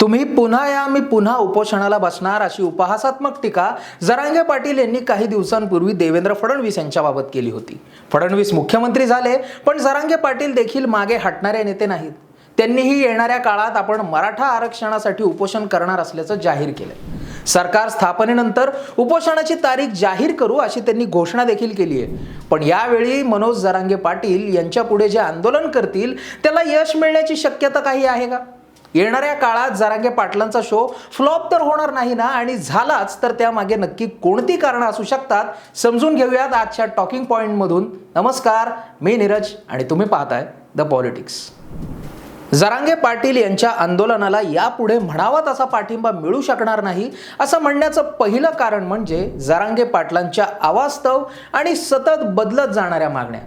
तुम्ही पुन्हा या मी पुन्हा उपोषणाला बसणार अशी उपहासात्मक टीका जरांगे पाटील यांनी काही दिवसांपूर्वी देवेंद्र फडणवीस यांच्याबाबत केली होती. फडणवीस मुख्यमंत्री झाले पण जरांगे पाटील देखील मागे हटणारे नेते नाहीत. त्यांनीही येणाऱ्या काळात आपण मराठा आरक्षणासाठी उपोषण करणार असल्याचं जाहीर केलंय. सरकार स्थापनेनंतर उपोषणाची तारीख जाहीर करू अशी त्यांनी घोषणा देखील केली आहे पण यावेळी मनोज जरांगे पाटील यांच्यापुढे जे आंदोलन करतील त्याला यश मिळण्याची शक्यता काही आहे का? येणाऱ्या काळात जरांगे पाटलांचा शो फ्लॉप तर होणार नाही ना आणि झालाच तर त्यामागे नक्की कोणती कारणं असू शकतात समजून घेऊयात आजच्या टॉकिंग पॉईंटमधून नमस्कार मी नीरज आणि तुम्ही पाहताय द पॉलिटिक्स जरांगे पाटील यांच्या आंदोलनाला यापुढे म्हणावा तसा पाठिंबा मिळू शकणार नाही असं म्हणण्याचं पहिलं कारण म्हणजे जरांगे पाटलांच्या अवास्तव आणि सतत बदलत जाणाऱ्या मागण्या.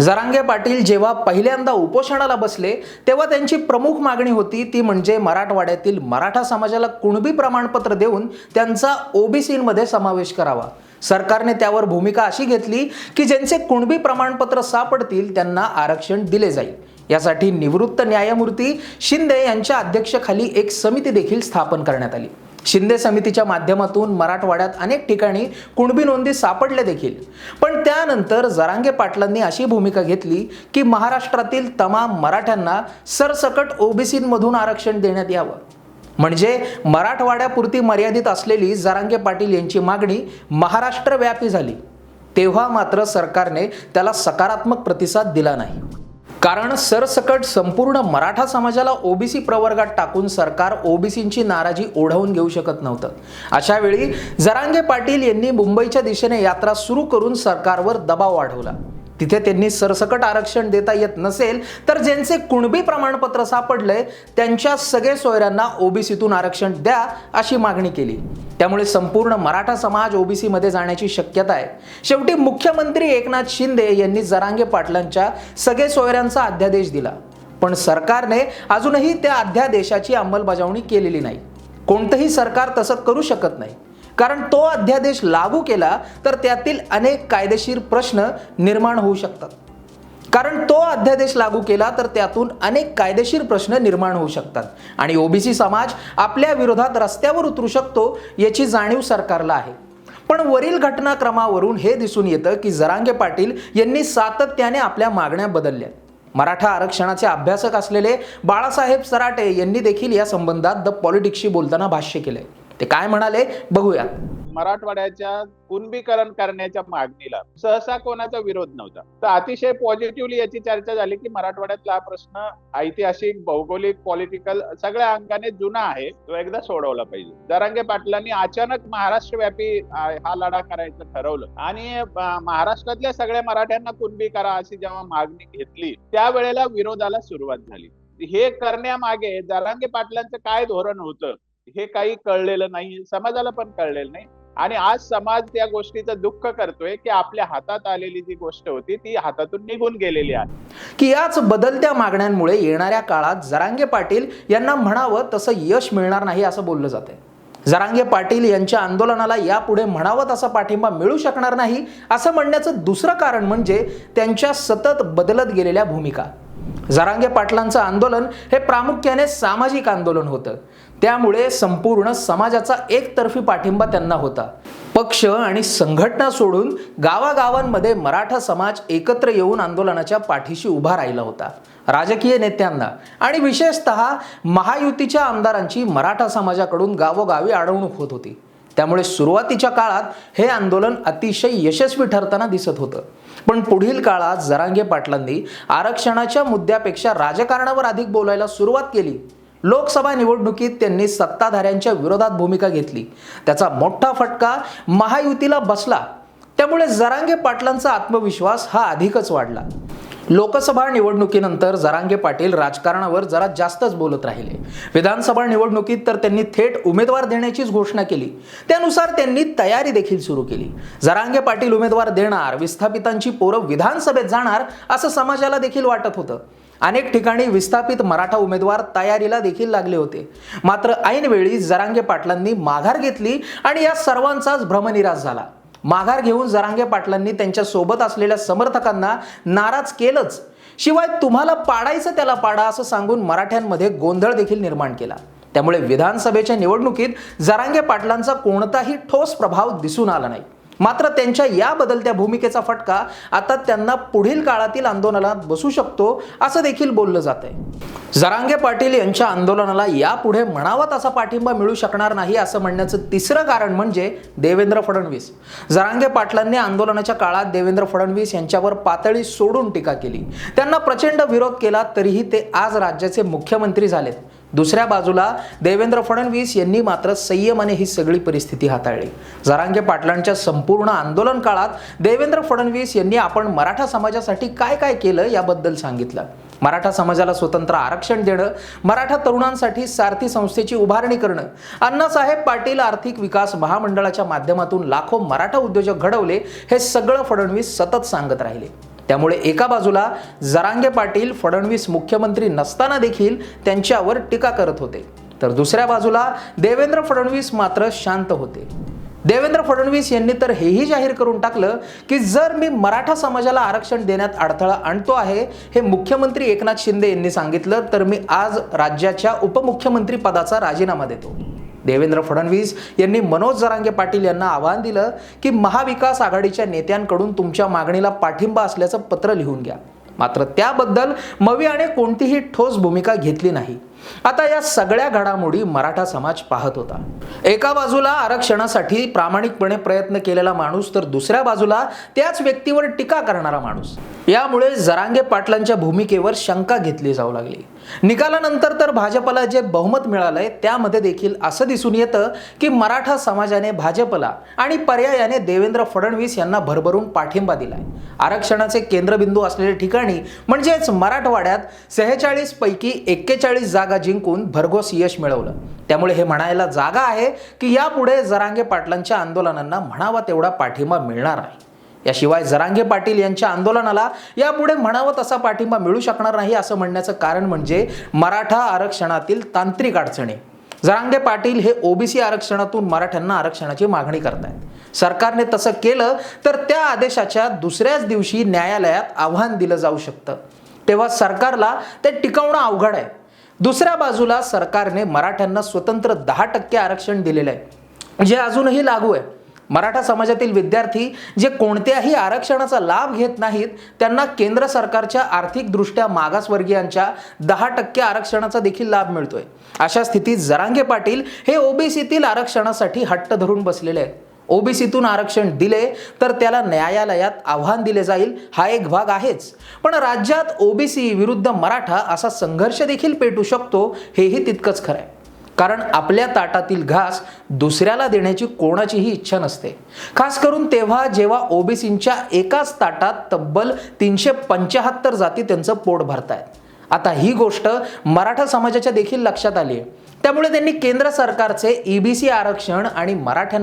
जरांगे पाटील जेव्हा पहिल्यांदा उपोषणाला बसले तेव्हा त्यांची प्रमुख मागणी होती ती म्हणजे मराठवाड्यातील मराठा समाजाला कुणबी प्रमाणपत्र देऊन त्यांचा ओबीसीमध्ये समावेश करावा. सरकारने त्यावर भूमिका अशी घेतली की ज्यांचे कुणबी प्रमाणपत्र सापडतील त्यांना आरक्षण दिले जाईल. यासाठी निवृत्त न्यायमूर्ती शिंदे यांच्या अध्यक्षखाली एक समिती देखील स्थापन करण्यात आली. शिंदे समितीच्या माध्यमातून मराठवाड्यात अनेक ठिकाणी कुणबी नोंदी सापडल्या देखील. पण त्यानंतर जरांगे पाटलांनी अशी भूमिका घेतली की महाराष्ट्रातील तमाम मराठ्यांना सरसकट ओबीसीमधून आरक्षण देण्यात यावं. म्हणजे मराठवाड्यापुरती मर्यादित असलेली जरांगे पाटील यांची मागणी महाराष्ट्रव्यापी झाली. तेव्हा मात्र सरकारने त्याला सकारात्मक प्रतिसाद दिला नाही. कारण सरसकट संपूर्ण मराठा समाजाला ओबीसी प्रवर्गात टाकून सरकार ओबीसींची नाराजी ओढवून घेऊ शकत नव्हतं. अशा वेळी जरांगे पाटील यांनी मुंबईच्या दिशेने यात्रा सुरू करून सरकारवर दबाव वाढवला. तिथे त्यांनी सरसकट आरक्षण देता येत नसेल तर ज्यांचे कुणबी प्रमाणपत्र सापडलंय त्यांच्या सगळे सोयऱ्यांना ओबीसीतून आरक्षण द्या अशी मागणी केली. त्यामुळे संपूर्ण मराठा समाज ओबीसीमध्ये जाण्याची शक्यता आहे. शेवटी मुख्यमंत्री एकनाथ शिंदे यांनी जरांगे पाटलांच्या सगळे सोयऱ्यांचा अध्यादेश दिला. पण सरकारने अजूनही त्या अध्यादेशाची अंमलबजावणी केलेली नाही. कोणतंही सरकार तसं करू शकत नाही. कारण तो अध्यादेश लागू केला तर त्यातील अनेक कायदेशीर प्रश्न निर्माण होऊ शकतात. कारण तो अध्यादेश लागू केला तर त्यातून अनेक कायदेशीर प्रश्न निर्माण होऊ शकतात. आणि ओबीसी समाज आपल्या विरोधात रस्त्यावर उतरू शकतो याची जाणीव सरकारला आहे. पण वरील घटनाक्रमावरून हे दिसून येतं की जरांगे पाटील यांनी सातत्याने आपल्या मागण्या बदलल्या. मराठा आरक्षणाचे अभ्यासक असलेले बाळासाहेब सराटे यांनी देखील या संबंधात द पॉलिटिक्सशी बोलताना भाष्य केलंय. ते काय म्हणाले? बघूया. मराठवाड्याच्या कुणबीकरण करण्याच्या मागणीला सहसा कोणाचा विरोध नव्हता. तर अतिशय पॉझिटिव्हली याची चर्चा झाली की मराठवाड्यातला हा प्रश्न ऐतिहासिक भौगोलिक पॉलिटिकल सगळ्या अंगाने जुना आहे. तो एकदा सोडवला पाहिजे. दरांगे पाटलांनी अचानक महाराष्ट्रव्यापी व्यापी हा लढा करायचं ठरवलं. आणि महाराष्ट्रातल्या सगळ्या मराठ्यांना कुणबी करा अशी जेव्हा मागणी घेतली त्यावेळेला विरोधाला सुरुवात झाली. हे करण्यामागे दरांगे पाटलांचं काय धोरण होतं? हे काही कळलेलं नाही समाजाला पण कळलेलं नाही. आणि आज समाज त्या गोष्टीचं दुःख करतोय की आपल्या हातात आलेली जी गोष्ट होती ती हातातून निघून गेलेली आहे. की याच बदलत्या मागण्यांमुळे येणाऱ्या काळात जरांगे पाटील यांना म्हणावं तसं यश मिळणार नाही असं बोललं जात आहे जरांगे पाटील यांच्या आंदोलनाला यापुढे म्हणावं तसा पाठिंबा मिळू शकणार नाही असं म्हणण्याचं दुसरं कारण म्हणजे त्यांच्या सतत बदलत गेलेल्या भूमिका. जरांगे पाटलांचं आंदोलन हे प्रामुख्याने सामाजिक आंदोलन होतं. त्यामुळे संपूर्ण समाजाचा एकतर्फी पाठिंबा त्यांना होता. पक्ष आणि संघटना सोडून गावागावांमध्ये मराठा समाज एकत्र येऊन आंदोलनाच्या पाठीशी उभा राहिला होता. राजकीय नेत्यांना आणि विशेषतः महायुतीच्या आमदारांची मराठा समाजाकडून गावोगावी अडवणूक होत होती. त्यामुळे सुरुवातीच्या काळात हे आंदोलन अतिशय यशस्वी ठरताना दिसत होतं. पण पुढील काळात जरांगे पाटलांनी आरक्षणाच्या मुद्द्यापेक्षा राजकारणावर अधिक बोलायला सुरुवात केली. लोकसभा निवडणुकीत त्यांनी सत्ताधाऱ्यांच्या विरोधात भूमिका घेतली. त्याचा मोठा फटका महायुतीला बसला. त्यामुळे जरांगे पाटलांचा आत्मविश्वास हा अधिकच वाढला. लोकसभा निवडणुकीनंतर जरांगे पाटील राजकारणावर जरा जास्तच बोलत राहिले. विधानसभा निवडणुकीत तर त्यांनी थेट उमेदवार देण्याचीच घोषणा केली. त्यानुसार त्यांनी तयारी देखील सुरू केली. जरांगे पाटील उमेदवार देणार विस्थापितांची पोरं विधानसभेत जाणार असं समाजाला देखील वाटत होतं. अनेक ठिकाणी विस्थापित मराठा उमेदवार तयारीला देखील लागले होते. मात्र ऐनवेळी जरांगे पाटलांनी माघार घेतली आणि या सर्वांचाच भ्रमनिराश झाला. माघार घेऊन जरांगे पाटलांनी त्यांच्यासोबत असलेल्या समर्थकांना नाराज केलंच. शिवाय तुम्हाला पाडायचं त्याला पाडा असं सांगून मराठ्यांमध्ये गोंधळ देखील निर्माण केला. त्यामुळे विधानसभेच्या निवडणुकीत जरांगे पाटलांचा कोणताही ठोस प्रभाव दिसून आला नाही. मात्र त्यांच्या या बदलत्या भूमिकेचा फटका आता त्यांना पुढील काळातील आंदोलनात बसू शकतो असं देखील बोललं जात आहे जरांगे पाटील यांच्या आंदोलनाला यापुढे म्हणावा तसा पाठिंबा मिळू शकणार नाही असं म्हणण्याचं तिसरं कारण म्हणजे देवेंद्र फडणवीस. जरांगे पाटलांनी आंदोलनाच्या काळात देवेंद्र फडणवीस यांच्यावर पातळी सोडून टीका केली. त्यांना प्रचंड विरोध केला तरीही ते आज राज्याचे मुख्यमंत्री झालेत. दुसऱ्या बाजूला देवेंद्र फडणवीस यांनी मात्र संयमाने ही सगळी परिस्थिती हाताळली. जरांगे पाटलांच्या संपूर्ण आंदोलन काळात देवेंद्र फडणवीस यांनी आपण मराठा समाजासाठी काय काय केलं याबद्दल सांगितलं. मराठा समाजाला स्वतंत्र आरक्षण देणं मराठा तरुणांसाठी सारथी संस्थेची उभारणी करणं अण्णासाहेब पाटील आर्थिक विकास महामंडळाच्या माध्यमातून लाखो मराठा उद्योजक घडवले हे सगळं फडणवीस सतत सांगत राहिले. त्यामुळे एका बाजूला जरांगे पाटील फडणवीस मुख्यमंत्री नसताना देखील त्यांच्यावर टीका करत होते. तर दुसऱ्या बाजूला देवेंद्र फडणवीस मात्र शांत होते. देवेंद्र फडणवीस यांनी तर हेही जाहीर करून टाकलं की जर मी मराठा समाजाला आरक्षण देण्यात अडथळा आणतो आहे हे मुख्यमंत्री एकनाथ शिंदे यांनी सांगितलं तर मी आज राज्याच्या उपमुख्यमंत्री पदाचा राजीनामा देतो. देवेंद्र फडणवीस यांनी मनोज जरांगे पाटील यांना आव्हान दिलं की महाविकास आघाडीच्या नेत्यांकडून तुमच्या मागणीला पाठिंबा असल्याचं पत्र लिहून घ्या. मात्र त्याबद्दल मवियाने कोणतीही ठोस भूमिका घेतली नाही. आता या सगळ्या घडामोडी मराठा समाज पाहत होता. एका बाजूला आरक्षणासाठी प्रामाणिकपणे प्रयत्न केलेला माणूस तर दुसऱ्या बाजूला त्याच व्यक्तीवर टीका करणारा माणूस. यामुळे जरांगे पाटलांच्या भूमिकेवर शंका घेतली जाऊ लागली. निकालानंतर तर भाजपला जे बहुमत मिळालंय त्यामध्ये देखील असं दिसून येतं की मराठा समाजाने भाजपला आणि पर्यायाने देवेंद्र फडणवीस यांना भरभरून पाठिंबा दिलाय. आरक्षणाचे केंद्रबिंदू असलेल्या ठिकाणी म्हणजेच मराठवाड्यात सेहेचाळीस पैकी एक्केचाळीस जागा जिंकून भरघोस यश मिळवलं. त्यामुळे हे म्हणायला जागा आहे की यापुढे जरांगे पाटलांच्या आंदोलनांना म्हणावा तेवढा पाठिंबा मिळणार आहे याशिवाय जरांगे पाटील यांच्या आंदोलनाला यापुढे म्हणावं तसा पाठिंबा मिळू शकणार नाही असं म्हणण्याचं कारण म्हणजे मराठा आरक्षणातील तांत्रिक अडचणी. जरांगे पाटील हे ओबीसी आरक्षणातून मराठ्यांना आरक्षणाची मागणी करतायत. सरकारने तसं केलं तर त्या आदेशाच्या दुसऱ्याच दिवशी न्यायालयात आव्हान दिलं जाऊ शकतं. तेव्हा सरकारला ते टिकवणं अवघड आहे. दुसऱ्या बाजूला सरकारने मराठ्यांना स्वतंत्र दहा टक्के आरक्षण दिलेलं आहे. जे अजूनही लागू आहे. मराठा समाजातील विद्यार्थी जे कोणत्याही आरक्षणाचा लाभ घेत नाहीत त्यांना केंद्र सरकारच्या आर्थिकदृष्ट्या मागासवर्गीयांच्या दहा टक्के आरक्षणाचा देखील लाभ मिळतोय. अशा स्थितीत जरांगे पाटील हे ओबीसीतील आरक्षणासाठी हट्ट धरून बसलेले आहेत. ओबीसीतून आरक्षण दिले तर त्याला न्यायालयात आव्हान दिले जाईल हा एक भाग आहेच. पण राज्यात ओबीसी विरुद्ध मराठा असा संघर्ष देखील पेटू शकतो हेही तितकंच खरं आहे. कारण आपल्या ताटातील घास दुसऱ्याला देण्याची कोणाचीही इच्छा नसते. खास करून तेव्हा जेव्हा ओबीसींच्या एकाच ताटात तब्बल तीनशे पंच्याहत्तर जाती त्यांचं पोट भरतायत. आता ही गोष्ट मराठा समाजाच्या देखील लक्षात आली आहे त्यामुळे त्यांनी केंद्र सरकारचे ईबीसी आरक्षण आणि मराठ्यांना